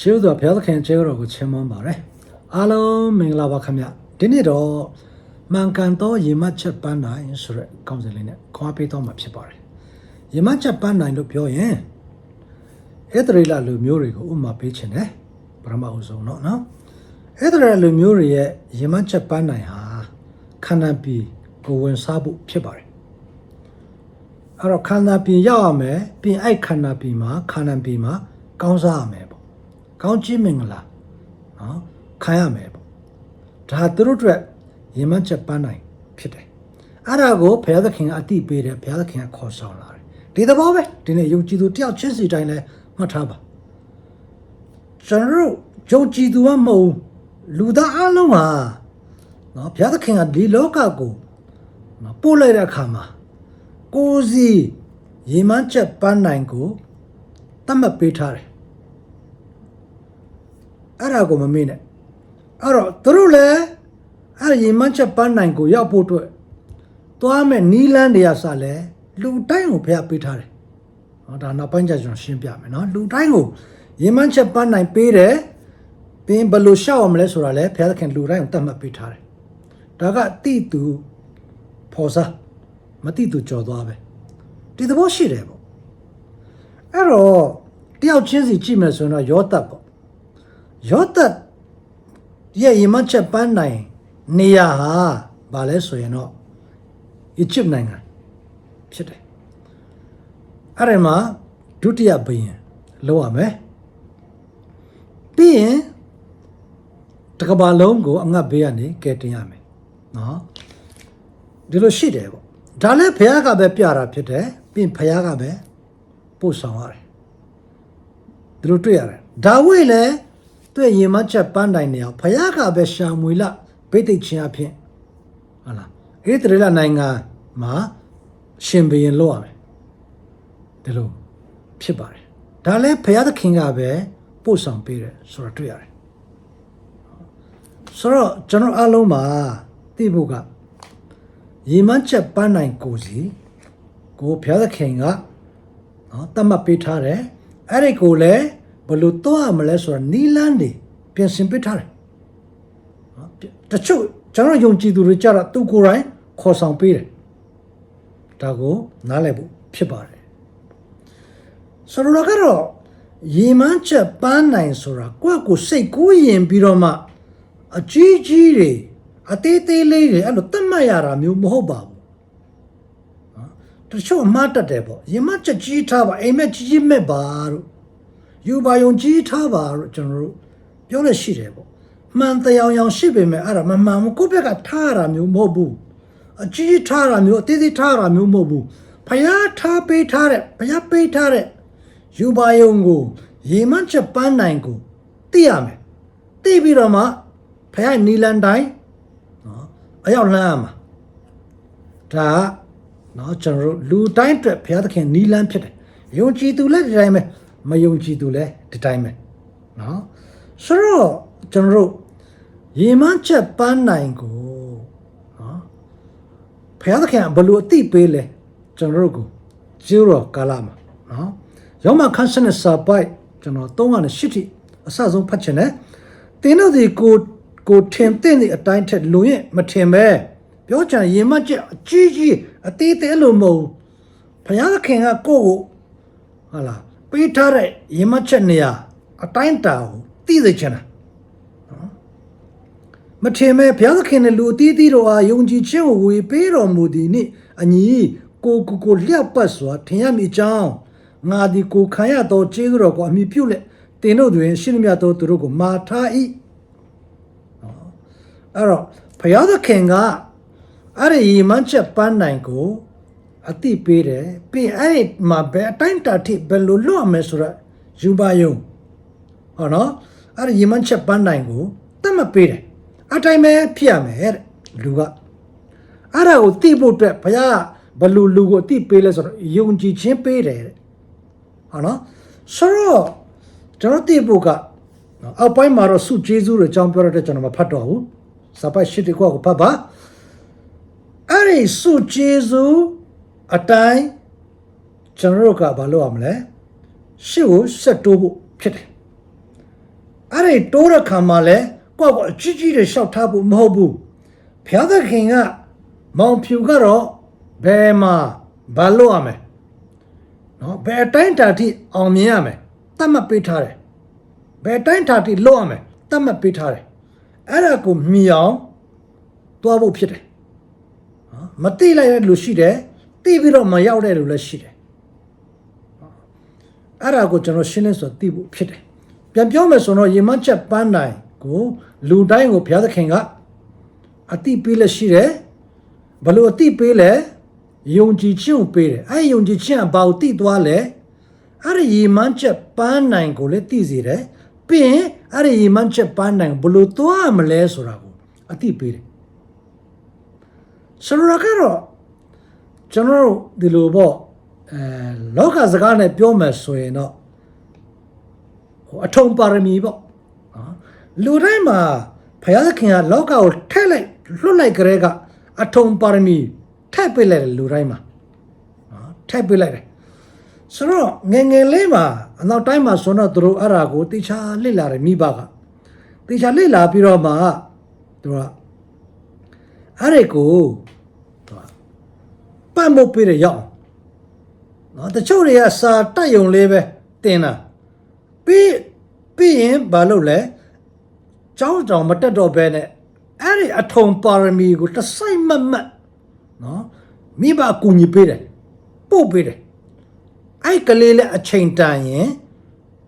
ရှေးဥစွာဘုရားသခင်ကျေးဇူးတော်ကိုချီးမွမ်းပါတယ်အားလုံးမင်္ဂလာပါခင်ဗျဒီနေ့တော့မှန်ကန်သောရေမတ်ချက်ပန်းနိုင်ဆိုရက်ကောင်းစင်လေးနဲ့ခွာပေးတော့မှာဖြစ်ပါတယ်ရေမတ်ချက်ပန်းနိုင်လို့ပြောရင်ဧတရေလလူမျိုးတွေကိုဥပမာပေးခြင်းတယ်ပရမအုပ်ဆုံးတော့နော်ဧတရေလလူမျိုးတွေရဲ့ရေမတ်ချက်ပန်းနိုင်ဟာခန္ဓာပီကိုဝင်စားဖို့ဖြစ်ပါတယ်အဲ့တော့ခန္ဓာပီရောက်ရမယ်ပြင်အိုက်ခန္ဓာပီမှာခန္ဓာပီမှာကောင်းစားရမယ်ပေါ့ ကောင်းချီးမင်္ဂလာနော်ခံရမယ်ပေါ့ဒါသူတို့အတွက်ရင်မချက်ပန်းနိုင်ဖြစ်တယ်အဲ့ဒါကိုဘုရားသခင်ကအတိပေးတယ်ဘုရားသခင်ကခေါ်ဆောင်လာတယ်ဒီသဘောပဲဒီနေ့ယုံကြည်သူတယောက်ချင်းစီတိုင်းလဲမှတ်ထားပါကျွန်တော်တို့ယုံကြည်သူကမဟုတ်ဘူးလူသားအလုံးဟာနော်ဘုရားသခင်ကဒီလောကကိုနော်ပို့လိုက်တဲ့အခါမှာကိုယ်စီရင်မချက်ပန်းနိုင်ကိုတတ်မှတ်ပေးထားတယ် အဲ့ဒါကိုမမေ့နဲ့အဲ့တော့သူတို့လည်းအဲ့ဒီမန်းချက်ပန်းနိုင်ကိုရောက်ဖို့အတွက်သွားမဲ့နီးလန်းတွေကစလဲလူတိုင်းကိုဖျက်ပေးထားတယ်။ဟောဒါနောက်ပိုင်းကျကျွန်တော်ရှင်းပြမယ်နော်လူတိုင်းကိုရေမန်းချက်ပန်းနိုင်ပေးတယ်ပင်ဘယ်လိုရှောက်အောင်မလဲဆိုတာလဲဖျက်ခင်လူတိုင်းကိုတတ်မှတ်ပေးထားတယ်။ဒါကတိတူဖော်စားမတိတူကြော်သွားပဲဒီသဘောရှိတယ်ပေါ့အဲ့တော့တယောက်ချင်းစီကြည့်မယ်ဆိုရင်တော့ရောတတ်ပေါ့ ယောသတ်ရဲ့ယမချက်ပန်းနိုင်နေရာဟာဗာလဲဆိုရင်တော့အီဂျစ်နိုင်ငံဖြစ်တယ်အဲ့ဒီမှာဒုတိယဘုရင်လောက်ရမယ်ပြီးရင်တကဘာလုံးကိုအငတ်ဘေးကနေကယ်တင်ရမယ်နော်ဒီလိုရှိတယ်ပေါ့ဒါလည်းဘုရားကပဲပြတာဖြစ်တယ်ပြီးရင်ဘုရားကပဲပို့ဆောင်ရတယ်သူတို့တွေ့ရတယ်ဒါဝိလည်း သူ့ရဲ့ရင်မချက်ပန်းတိုင်နေအောင်ဖယားကပဲရှာမွေလဗိတ်သိက်ချင်းအဖြစ်ဟုတ်လားအေးတရလနိုင်ငံမှာရှင်ဘုရင်လို့ရမယ်ဒီလိုဖြစ်ပါတယ်ဒါလည်းဖယားသခင်ကပဲပို့ဆောင်ပေးတယ်ဆိုတော့တွေ့ရတယ်ဆိုတော့ကျွန်တော်အားလုံးမှာသိဖို့ကရင်မချက်ပန်းတိုင်ကိုစီကိုဘုရားသခင်ကနော်တတ်မှတ်ပေးထားတယ်အဲ့ဒီကိုလည်း ဘယ်လိုတော့ရမလဲဆိုတာနီလန်းနေပြင်ဆင်ပေးထားတယ်နော်တချို့ကျွန်တော်ယုံကြည်သူတွေကြတော့သူကိုယ်တိုင်ခေါ်ဆောင်ပေးတယ်ဒါကိုနားလည်ဖို့ဖြစ်ပါတယ်ဆိုတော့ကတော့ရေမန်းချက်ပန်းနိုင်ဆိုတာကိုယ့်ကိုယ်စိတ်ကူးရင်ပြီးတော့မှအကြီးကြီးတွေအသေးသေးလေးတွေအဲ့လိုတတ်မှတ်ရတာမျိုးမဟုတ်ပါဘူးတချို့အမှားတက်တယ်ပေါ့ရင်မချက်ကြီးထားပါအိမ်မက်ကြီးကြီးမဲ့ပါတို့ ယူပါယုံကြီးထားပါလို့ကျွန်တော်တို့ပြောလို့ရှိတယ်ပေါ့မှန်တရားရောင်ရှိပေမဲ့အဲ့ဒါမမှန်ဘူးကိုယ့်ဘက်ကထားတာမျိုးမဟုတ်ဘူးအကြီးထားတာမျိုးအသေးသေးထားတာမျိုးမဟုတ်ဘူးဖျားထားပေးထားတဲ့ဖျားပေးထားတဲ့ယူပါယုံကိုရေမချက်ပန်းနိုင်ကိုသိရမယ်သိပြီးတော့မှဖျားနီလန်တိုင်းနော်အရောက်လှမ်းရမှာဒါကနော်ကျွန်တော်တို့လူတိုင်းအတွက်ဘုရားသခင်နီလန်းဖြစ်တယ်ယုံကြည်သူလက်တိုင်းပဲ မယုံကြည်သူလည်းဒီတိုင်းပဲเนาะဆိုတော့ကျွန်တော်တို့ရေမန်းချက်ပန်းနိုင်ကိုเนาะဘုရားသခင်ကဘယ်လိုအသိပေးလဲကျွန်တော်တို့ကိုကျိုးတော်ကာလမှာเนาะရောမခန်းစနစ်စာပိုက်ကျွန်တော်308ထိအစဆုံးဖတ်ချင်တယ်တင်းတို့ဒီကိုကိုထင်တဲ့တဲ့အတိုင်းထက်လူရင်မထင်ပဲ ပြောချင်ရင်မချက်အကြီးကြီးအသေးသေးလို့မဟုတ်ဘူးဘုရားသခင်ကကိုယ့်ကိုဟာလား ပေးထားတဲ့ရင်မချက်နေရာအတိုင်းတာကိုသိစေချင်တာနော်မထင်မဲ့ဘုရားသခင်နဲ့လူအသီးသီးတို့အားယုံကြည်ခြင်းကိုဝေပေးတော်မူသည်နှင့်အညီကိုကိုကိုလျှက်ပတ်စွာထင်ရမည်အကြောင်းငါသည်ကိုခံရသောကျေးဇူးတော်ကိုအမိပြုလက်တင်တို့တွင်ရှင်းမြတ်သောသူတို့ကိုမာထား၏အဲ့တော့ဘုရားသခင်ကအဲ့ဒီရီမန်းချက်ပန်းနိုင်ကို အတိပေးတယ်ပြီးအဲ့ဒီမှာဘယ်အတိုင်းတာထိဘယ်လိုလွတ်မယ်ဆိုတော့ယူပါယုံဟောနော်အဲ့ဒီရီမန်းချက်ပန်းနိုင်ကိုတတ်မပေးတယ်အတိုင်းပဲဖြစ်ရမယ်တဲ့လူကအဲ့ဒါကိုသိဖို့အတွက်ဘုရားကဘယ်လိုလူကိုအတိပေးလဲဆိုတော့ယုံကြည်ခြင်းပေးတယ်တဲ့ဟောနော်ဆိုတော့ကျွန်တော်သိဖို့ကနော်အောက်ပိုင်းမှာတော့စုကျေးဇူးတွေအကြောင်းပြောရတဲ့ကျွန်တော်မဖတ်တော့ဘူးစာပိုက်ရှိတဲ့ကောကိုဖတ်ပါအဲ့ဒီစုကျေစု အတိုင်းကျွန်တော်တို့ကဘာလုပ်ရမလဲရှေ့ကိုဆက်တိုးဖို့ဖြစ်တယ်အဲ့ဒီတိုးတဲ့ခါမှာလဲကိုယ့်ကိုအချစ်ကြီးတွေရှောက်ထားဖို့မဟုတ်ဘူးဘုရားသခင်ကမောင်ဖြူကတော့ဘယ်မှာဘာလို့ရမလဲနော်ဘယ်အတိုင်းတာထိအောင်မြင်ရမယ်တတ်မှတ်ပေးထားတယ်ဘယ်အတိုင်းတာထိလုပ်ရမယ်တတ်မှတ်ပေးထားတယ်အဲ့ဒါကိုမြင်အောင်သွားဖို့ဖြစ်တယ်နော်မတိလိုက်တဲ့လူရှိတယ် တိပြီးတော့မရောက်တဲ့လူလည်းရှိတယ်အဲ့ဒါကိုကျွန်တော်ရှင်းလင်းဆိုသိဖို့ဖြစ်တယ်။ပြန်ပြောမယ်ဆိုတော့ရေမတ်ချက်ပန်းတိုင်းကိုလူတိုင်းကိုဘုရားသခင်ကအတိပေးလက်ရှိတယ်။ဘလို့အတိပေးလဲယုံကြည်ခြင်းကိုပေးတယ်။အဲ့ဒီယုံကြည်ခြင်းကဘာကိုတိသွားလဲ။အဲ့ဒီရေမတ်ချက်ပန်းတိုင်းကိုလည်းသိစေတယ်။ပြီးရင်အဲ့ဒီရေမတ်ချက်ပန်းတိုင်းဘလို့သွားမလဲဆိုတာကိုအတိပေးတယ်။ဆိုတော့ကတော့ ကျွန်တော်တို့ဒီလိုပေါ့အဲလောကစကားနဲ့ပြောမယ်ဆိုရင်တော့ဟိုအထုံပါရမီပေါ့နော်လူတိုင်းမှာဘုရားသခင်ကလောကကိုထည့်လိုက်လွတ်လိုက်ကြတဲ့ကအထုံပါရမီထည့်ပေးလိုက်တယ်လူတိုင်းမှာနော်ထည့်ပေးလိုက်တယ်ဆိုတော့ငယ်ငယ်လေးမှာအနောက်တိုင်းမှာဆိုတော့သူတို့အဲ့ဒါကိုတေချာလေ့လာတယ်မိဘကတေချာလေ့လာပြီးတော့မှသူကအဲ့ဒီကိုသူက ပတ်မှုပေးတယ်ရောက်အောင်နော်တချို့တွေကစာတက်ယုံလေးပဲတင်တာပြီးပြီးရင်ဘာလုပ်လဲကျောင်းတောင်မတက်တော့ဘဲနဲ့အဲ့ဒီအထုံပါရမီကိုတစ်စိုက်မတ်မတ်နော်မိဘအကူညီပေးတယ်ပို့ပေးတယ်အဲ့ကလေးလည်းအချိန်တန်ရင်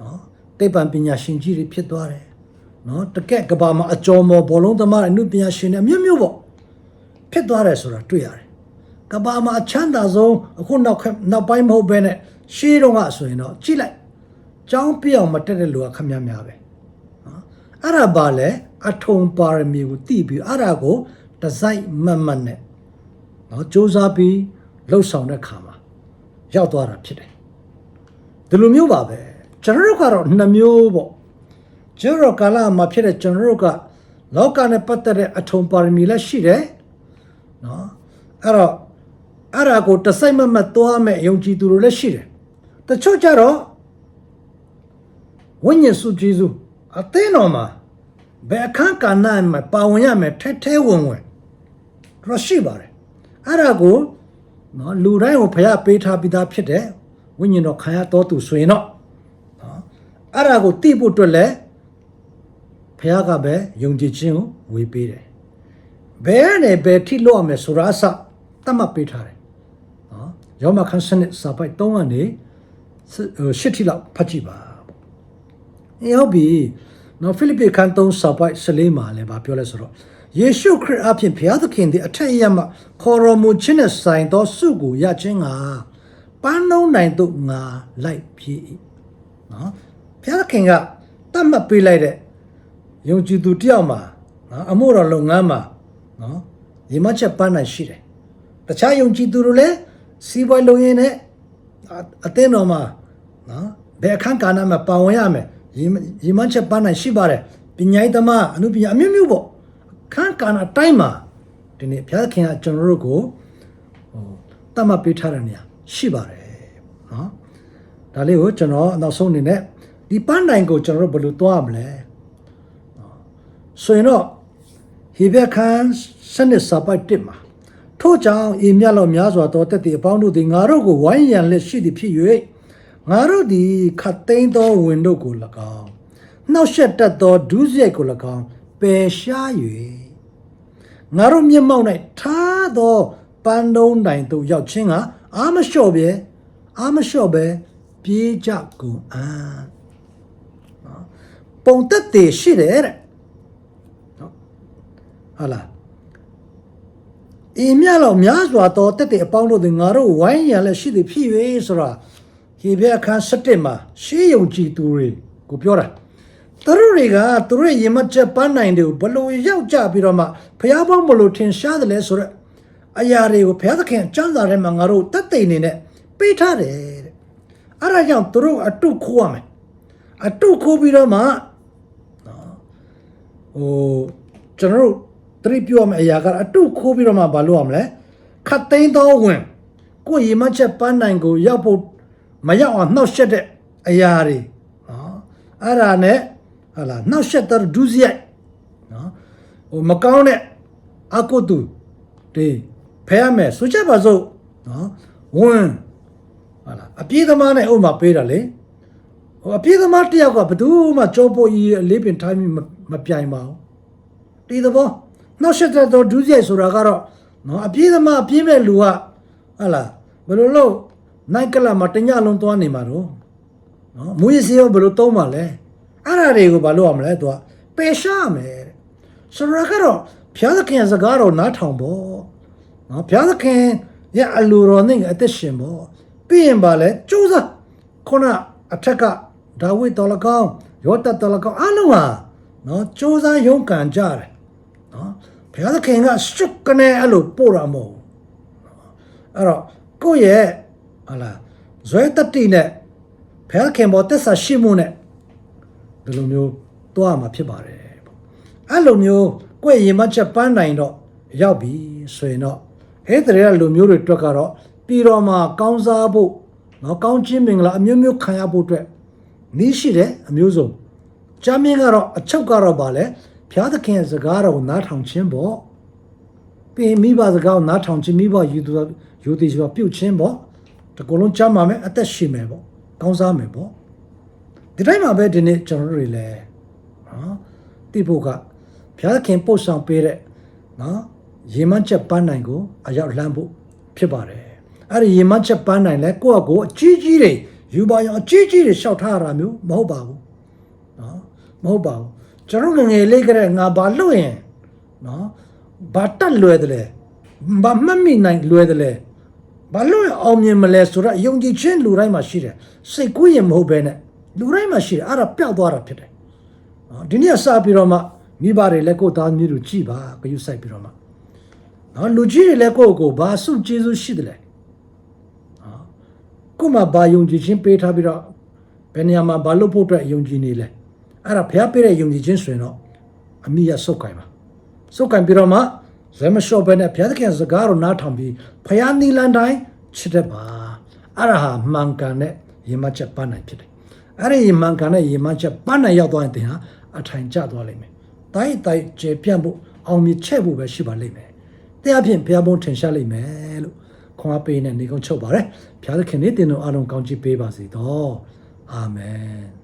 နော်တေပံပညာရှင်ကြီးတွေဖြစ်သွားတယ်နော်တကက်ကဘာမှာအကျော်မော်ဘောလုံးသမားအမှုပညာရှင်တွေအမျိုးမျိုးပေါ့ဖြစ်သွားတယ်ဆိုတာတွေ့ရတယ် ကဘာမှာအချမ်းသာဆုံးအခုနောက်ခက်နောက်ပိုင်းမဟုတ်ဘဲနဲ့ရှေးတုန်းကဆိုရင်တော့ကြည့်လိုက်ကျောင်းပြအောင်မတက်တဲ့လူကခမများများပဲနော်အဲ့ဒါပါလေအထုံပါရမီကိုတည်ပြီးအဲ့ဒါကိုဒီဇိုင်းမတ်မတ်နဲ့နော်စူးစမ်းပြီးလှုပ်ဆောင်တဲ့ခါမှာရောက်သွားတာဖြစ်တယ်ဒီလိုမျိုးပါပဲကျွန်တော်တို့ကတော့နှစ်မျိုးပေါ့ကျွန်တော်တို့ကာလမှာဖြစ်တဲ့ကျွန်တော်တို့ကလောကနဲ့ပတ်သက်တဲ့အထုံပါရမီလည်းရှိတယ်နော်အဲ့တော့ အဲ့ဒါကိုတစ်စိုက်မမတ်သွားမဲ့ယုံကြည်သူတွေလည်းရှိတယ်တချို့ကြတော့ဝိညာဉ်စုကျေးဇူးအသင်းတော်မှာဘယ်အခန်းကဏ္ဍမှာပါဝင်ရမယ်ထဲထဲဝင်ဝင်တော့ရှိပါတယ်အဲ့ဒါကိုနော်လူတိုင်းကိုဖျားပေးထားပြီးသားဖြစ်တယ်ဝိညာဉ်တော်ခံရတော်သူဆိုရင်တော့နော်အဲ့ဒါကိုသိဖို့အတွက်လည်းဖျားကပဲယုံကြည်ခြင်းကိုဝေပေးတယ်ဘယ်နဲ့ဘယ်ထိလို့ရမယ်ဆိုတာအစတတ်မှတ်ပေးထားတယ်နော် ရောမခန်းစနစ်စာပိုက်3ကနေရှစ်ထိလောက်ဖတ်ကြည့်ပါပေါ့အေးဟုတ်ပြီနော်ဖိလိပ္ပိခန်း3စာပိုက်14မှာလည်းဗာပြောလဲဆိုတော့ယေရှုခရစ်အဖင်ဘုရားသခင်သည်အထက်အရမခေါ်တော်မူခြင်းနဲ့ဆိုင်သောစုကိုရခြင်းကပန်းနှုံးနိုင်သို့ငါလိုက်ဖြစ်၏နော်ဘုရားသခင်ကတတ်မှတ်ပေးလိုက်တဲ့ယုံကြည်သူတယောက်မှာနော်အမှုတော်လုပ်ငန်းမှာနော်ရေမချက်ပန်းနိုင်ရှိတယ်တခြားယုံကြည်သူတို့လည်း စီးပွားလုံရင်နဲ့အအသင်းတော်မှာနော်ဘယ်အခန်းကဏ္ဍမှာပါဝင်ရမယ်ရေမရေမချက်ပန်းနိုင်ရှိပါတယ်ပညာရေးသမားအမှုပညာအမျိုးမျိုးပေါ့အခန်းကဏ္ဍအတိုင်းမှာဒီနေ့ဘုရားခင်ကကျွန်တော်တို့ကိုဟိုတတ်မှတ်ပေးထားတဲ့နေရာရှိပါတယ်နော်ဒါလေးကိုကျွန်တော်နောက်ဆုံးအနေနဲ့ဒီပန်းနိုင်ကိုကျွန်တော်တို့ဘယ်လိုသွားရမလဲနော်ဆိုရင်တော့ဟေဘက်ခန်းစနစ်စာပိုက်တစ်မှာ ထို့ကြောင့်အေမြတ်လောက်များစွာသောတက်သည့်အပေါင်းတို့သည်ငါတို့ကိုဝိုင်းရန်လက်ရှိသည်ဖြစ်၍ငါတို့သည်ခတ်သိမ်းသောဝင်တို့ကို၎င်းနှောက်ယှက်တတ်သောဒုစရိုက်ကို၎င်းပယ်ရှား၍ငါတို့မျက်မှောက်၌ထားသောပန်းတုံးတိုင်သို့ရောက်ခြင်းကအာမလျှော့ပဲအာမလျှော့ပဲပြေးကြကုန်အံ့နော်ပုံသက်တည်ရှိတယ်တဲ့ဟာလား အင်းမြတ်လောက်များစွာသောတက်တဲ့အပေါင်းတို့သည်ငါတို့ဝိုင်းရန်လည်းရှိသည်ဖြစ်၍ဆိုတာဟေဘဲအခန်း7မှာရှေးယုံကြည်သူတွေကိုပြောတာသူတို့တွေကသူတို့ရဲ့ရင်မချက်ပန်းနိုင်တွေကိုဘလို့ရောက်ကြပြီးတော့မှဖျားပေါင်းမလို့ထင်ရှားတယ်လဲဆိုတော့အရာတွေကိုဘုရားသခင်စံစာထဲမှာငါတို့တက်သိနေနဲ့ပေးထားတယ်တဲ့အဲ့ဒါကြောင့်သူတို့အတုခိုးရမယ်အတုခိုးပြီးတော့မှဟိုကျွန်တော်တို့ တရိပ်ပြောမယ့်အရာကအတုခိုးပြီးတော့မှမလုပ်ရမလဲခတ်သိမ်းသောဝင်ကိုယ်ရေမချက်ပန်းနိုင်ကိုရောက်ဖို့မရောက်အောင်နှောက်ရှက်တဲ့အရာတွေနော်အဲ့ဒါနဲ့ဟာလာနောက်ဆက်တော့ဒုစရိုက်နော်ဟိုမကောင်းတဲ့အကုတုဒီဖဲရမယ်ဆိုချက်ပါစို့နော်ဝင်ဟာလာအပြေးသမားနဲ့ဥမာပေးတာလေဟိုအပြေးသမားတယောက်ကဘယ်သူမှကြောပိုးကြီးအလေးပင်ထိုင်းပြီးမမပြိုင်ပါဘူးဒီသဘော နောက်ဆက်တော့ဒုစရိုက်ဆိုတာကတော့နော်အပြေးသမားအပြေးမဲ့လူကဟာလာဘယ်လိုလို့နိုင်ကလပ်မှာတညလုံးသွားနေမှာတော့နော်မွေးစေရောဘယ်လိုသုံးပါလဲအဲ့ဒါတွေကိုဘာလို့ရမလဲသူကပယ်ရှားမယ်တဲ့ဆိုတော့ကတော့ဘုရားသခင်စကားတော်နားထောင်ဖို့နော်ဘုရားသခင်ရဲ့အလိုတော်နဲ့အသက်ရှင်ဖို့ပြီးရင်ပါလဲကြိုးစားခုနအထက်ကဒါဝိဒ်တော်လကောင်းယောသတ်တော်လကောင်းအားလုံးဟာနော်ကြိုးစားရုန်းကန်ကြတယ် နော်ဘုရားသခင်ကရှုပ်ကနေအဲ့လိုပို့တာမဟုတ်ဘူးအဲ့တော့ကိုယ့်ရဲ့ဟာလာဇွဲတတိနဲ့ဖဲခင်ဘောတက်ဆာရှိမှုနဲ့ဒီလိုမျိုးတွားမှာဖြစ်ပါတယ်ပေါ့အဲ့လိုမျိုးကိုယ့်ရင်မချက်ပန်းနိုင်တော့ရောက်ပြီဆိုရင်တော့အဲ့တည်းကလူမျိုးတွေအတွက်ကတော့ပြည်တော်မှာကောင်းစားဖို့နော်ကောင်းချင်းမင်္ဂလာအမျိုးမျိုးခံရဖို့အတွက်နီးရှိတယ်အမျိုးစုံချမ်းမင်းကတော့အချုပ်ကတော့ဗာလဲ ဖျားသခင်ရဲ့စကားတော်ကိုနားထောင်ခြင်းပေါ့ပြီးရင်မိဘစကားကိုနားထောင်ခြင်းမိဘယူသူယူသည်ဆိုတော့ပြုတ်ခြင်းပေါ့တကူလုံးချမ်းပါမယ်အသက်ရှင်မယ်ပေါ့ကောင်းစားမယ်ပေါ့ဒီတိုင်းမှာပဲဒီနေ့ကျွန်တော်တို့တွေလည်းနော်တိဖို့ကဘုရားသခင်ပို့ဆောင်ပေးတဲ့နော်ရေမန်းချက်ပန်းနိုင်ကိုအရောက်လှမ်းဖို့ဖြစ်ပါတယ်အဲ့ဒီရေမန်းချက်ပန်းနိုင်လဲကိုယ့်အကိုအကြီးကြီးတွေယူပါရောအကြီးကြီးတွေရှောက်ထားရတာမျိုးမဟုတ်ပါဘူးနော်မဟုတ်ပါဘူး ကျွန်တော်ငယ်ငယ်လေးကလေးငါဘာလို့ရင်နော်ဘာတက်လွယ်တယ်လဲဘာမှတ်မိနိုင်လွယ်တယ်လဲဘာလို့အောင်မြင်မလဲဆိုတော့ယုံကြည်ခြင်းလူတိုင်းမှာရှိတယ်စိတ်ကူးရင်မဟုတ်ပဲနဲ့လူတိုင်းမှာရှိတယ်အဲ့ဒါပျောက်သွားတာဖြစ်တယ်နော်ဒီနေ့စပြီးတော့မှမိဘတွေလည်းကိုယ်သားမျိုးတို့ကြည်ပါဂရုစိုက်ပြီးတော့မှနော်လူကြီးတွေလည်းကိုယ့်ကိုယ်ဘာစုကျေးဇူးရှိတယ်လဲနော်ကိုယ်မှာဘာယုံကြည်ခြင်းပေးထားပြီးတော့ဘယ်နေရာမှာဘာလုပ်ဖို့အတွက်ယုံကြည်နေလဲ အဲ့ဒါဘုရားပေးတဲ့ယုံကြည်ခြင်းဆိုရင်တော့အမိရဆုတ်ကင်ပါစုတ်ကံပြီးတော့မှဇမလျှော့ပဲနဲ့ဘုရားသခင်စကားကိုနားထောင်ပြီးဖယားနီလန်တိုင်းချစ်တတ်ပါအဲ့ဒါဟာမှန်ကန်တဲ့ရေမချက်ပန်းနိုင်ဖြစ်တယ်အဲ့ဒီရေမှန်ကန်တဲ့ရေမချက်ပန်းနိုင်ရောက်သွားရင်တင်ဟာအထိုင်ကျသွားလိမ့်မယ်တိုင်းတိုင်းကျေပြန့်ဖို့အောင်မြင်ချက်ဖို့ပဲရှိပါလိမ့်မယ်တရားဖြင့်ဘုရားဘုန်းထင်ရှားလိမ့်မယ်လို့ခွန်အားပေးနေနေကုန်းချုပ်ပါတယ်ဘုရားသခင်နေတင်တော်အားလုံးကောင်းချီးပေးပါစေတော့အာမင်